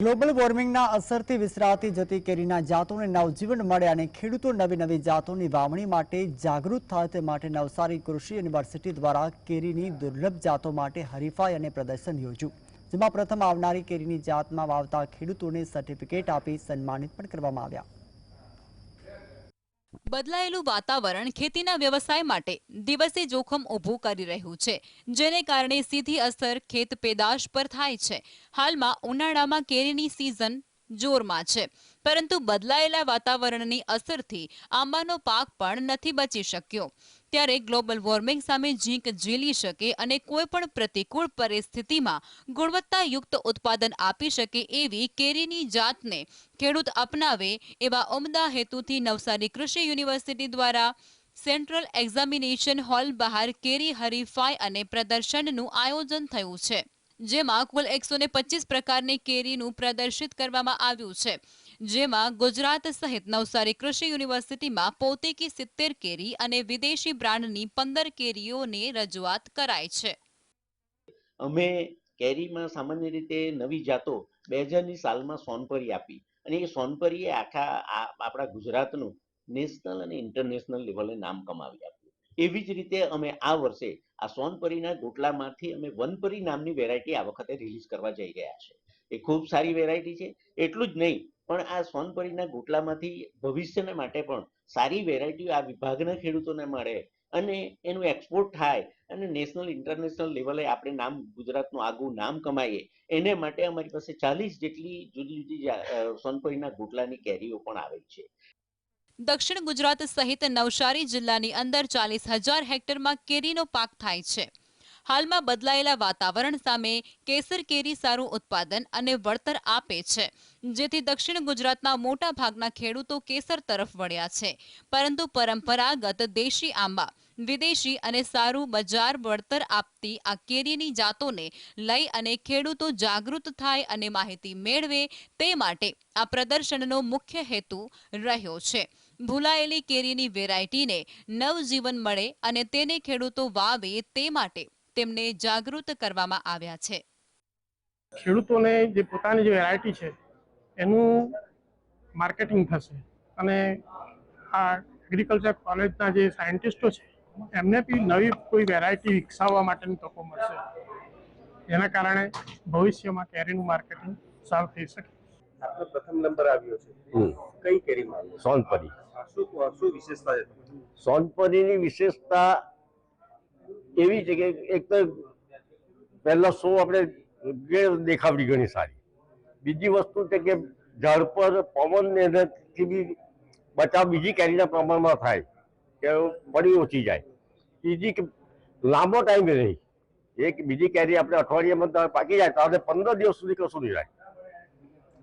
Global વોર્મિંગના અસરથી વિસરાતી જતી કેરીના જાતોને નવજીવન મળે અને ખેડૂતો નવી નવી જાતોની વાવણી માટે જાગૃત થાય તે માટે નવસારી કૃષિ યુનિવર્સિટી દ્વારા કેરીની દુર્લભ જાતો માટે હરીફાઈ અને પ્રદર્શન યોજ્યું. જેમાં પ્રથમ આવનારી કેરીની જાતમાં વાવતા ખેડૂતોને સર્ટિફિકેટ આપી સન્માનિત પણ કરવામાં આવ્યા. બદલાયેલું વાતાવરણ ખેતીના વ્યવસાય માટે દિવસે જોખમ ઊભું કરી રહ્યું છે, જેને કારણે સીધી અસર ખેત પેદાશ પર થાય છે. હાલમાં ઉનાળામાં કેરીની સિઝન જોરમાં છે, પરંતુ બદલાયેલા વાતાવરણની અસરથી આંબાનો પાક પણ નથી બચી શક્યો. ત્યારે ગ્લોબલ વોર્મિંગ સામે ઝીંક ઝીલી શકે અને કોઈપણ પ્રતિકૂળ પરિસ્થિતિમાં ગુણવત્તાયુક્ત ઉત્પાદન આપી શકે એવી કેરીની જાતને ખેડૂત અપનાવે એવા ઉમદા હેતુથી નવસારી કૃષિ યુનિવર્સિટી દ્વારા સેન્ટ્રલ એક્ઝામિનેશન હોલ બહાર કેરી હરીફાઈ અને પ્રદર્શનનું આયોજન થયું છે, જેમાં કુલ એકસો પ્રકારની કેરીનું પ્રદર્શિત કરવામાં આવ્યું છે. જેમાં ગુજરાત સહિત નવસારી કૃષિ યુનિવર્સિટીમાં પોતે કે સિત્તેર કેરી અને વિદેશી બ્રાન્ડની પંદર કેરીઓને રજૂઆત કરાઈ છે. અમે કેરીમાં સામાન્ય રીતે નવી જાતો બે હજારની સાલમાં સોનપરી આપી અને એ સોનપરીએ આખા આપણા ગુજરાતનું નેશનલ અને ઇન્ટરનેશનલ લેવલે નામ કમાવી આપ્યું. એવી જ રીતે અમે આ વર્ષે આ સોનપરીના ગોટલામાંથી અમે વનપરી નામની વેરાયટી આ વખતે રિલીઝ કરવા જઈ રહ્યા છે. એ ખૂબ સારી વેરાયટી છે. એટલું જ નહીં પણ આ સોનપરીના ગોટલામાંથી ભવિષ્યને માટે પણ સારી વેરાયટી આ વિભાગના ખેડૂતોને મળે અને એનું એક્સપોર્ટ થાય અને નેશનલ ઇન્ટરનેશનલ લેવલે આપણે નામ, ગુજરાતનું આગવું નામ કમાઈએ, એને માટે અમારી પાસે ચાલીસ જેટલી જુદી જુદી સોનપરીના ગોટલાની કેરીઓ પણ આવે છે. દક્ષિણ ગુજરાત સહિત નવસારી જિલ્લાની અંદર ચાલીસ હજાર હેક્ટરમાં કેરીનો પાક થાય છે. હાલમાં બદલાયેલા વાતાવરણ સામે કેસર કેરી સારું ઉત્પાદન અને વળતર આપે છે. જેથી દક્ષિણ ગુજરાતના મોટા ભાગના ખેડૂતો કેસર તરફ વળ્યા છે. પરંતુ પરંપરાગત દેશી આંબા, વિદેશી અને સારું બજાર વળતર આપતી આ કેરીની જાતોને લઈ અને ખેડૂતો જાગૃત થાય અને માહિતી મેળવે તે માટે આ પ્રદર્શનનો મુખ્ય હેતુ રહ્યો છે. ભૂલાયેલી કેરીની વેરાયટીને નવજીવન મળે અને તેને ખેડૂતો વાવે તે માટે તેમને જાગૃત કરવામાં આવ્યા છે. ખેડૂતોને જે પોતાની જે વેરાયટી છે એનું માર્કેટિંગ થશે. અને આ એગ્રીકલ્ચર કોલેજના જે સાયન્ટિસ્ટો છે એમને બી નવી કોઈ વેરાયટી વિકસાવવા માટેની તકો મળશે. જેના કારણે ભવિષ્યમાં કેરીનું માર્કેટિંગ સારું થઈ શકે. આપનો પ્રથમ નંબર આવ્યો છે. કઈ કેરીમાં આવ્યો સોનપરી. શું શું વિશેષતા છે? સોનપરીની વિશેષતા એવી છે કે એક તો પહેલો શો આપણે દેખાવડી ઘણી સારી. બીજી વસ્તુ છે કે ઝાડ પર પવન ને એનાથી બી બચાવ બીજી કેરીના પ્રમાણમાં થાય કે પડી ઓછી જાય. ત્રીજી કે લાંબો ટાઈમ રહી. એક બીજી કેરી આપણે અઠવાડિયામાં પાકી જાય તો આપણે પંદર દિવસ સુધી કશું નહીં થાય.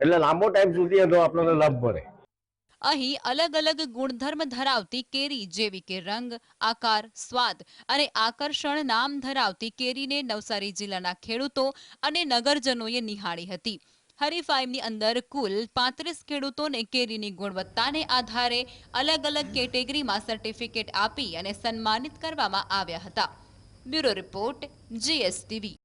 એટલે લાંબો ટાઈમ સુધી એનો આપણને લાભ મળે. અહીં અલગ અલગ ગુણધર્મ ધરાવતી કેરી જેવી કે રંગ, આકાર, સ્વાદ અને આકર્ષણ નામ ધરાવતી કેરીને નવસારી જિલ્લાના ખેડૂતો અને નગરજનોએ નિહાળી હતી. હરીફાઈમની અંદર કુલ પાંત્રીસ ખેડૂતોને કેરીની ગુણવત્તાને આધારે અલગ અલગ કેટેગરીમાં સર્ટિફિકેટ આપી અને સન્માનિત કરવામાં આવ્યા હતા. Bureau report, GSTV.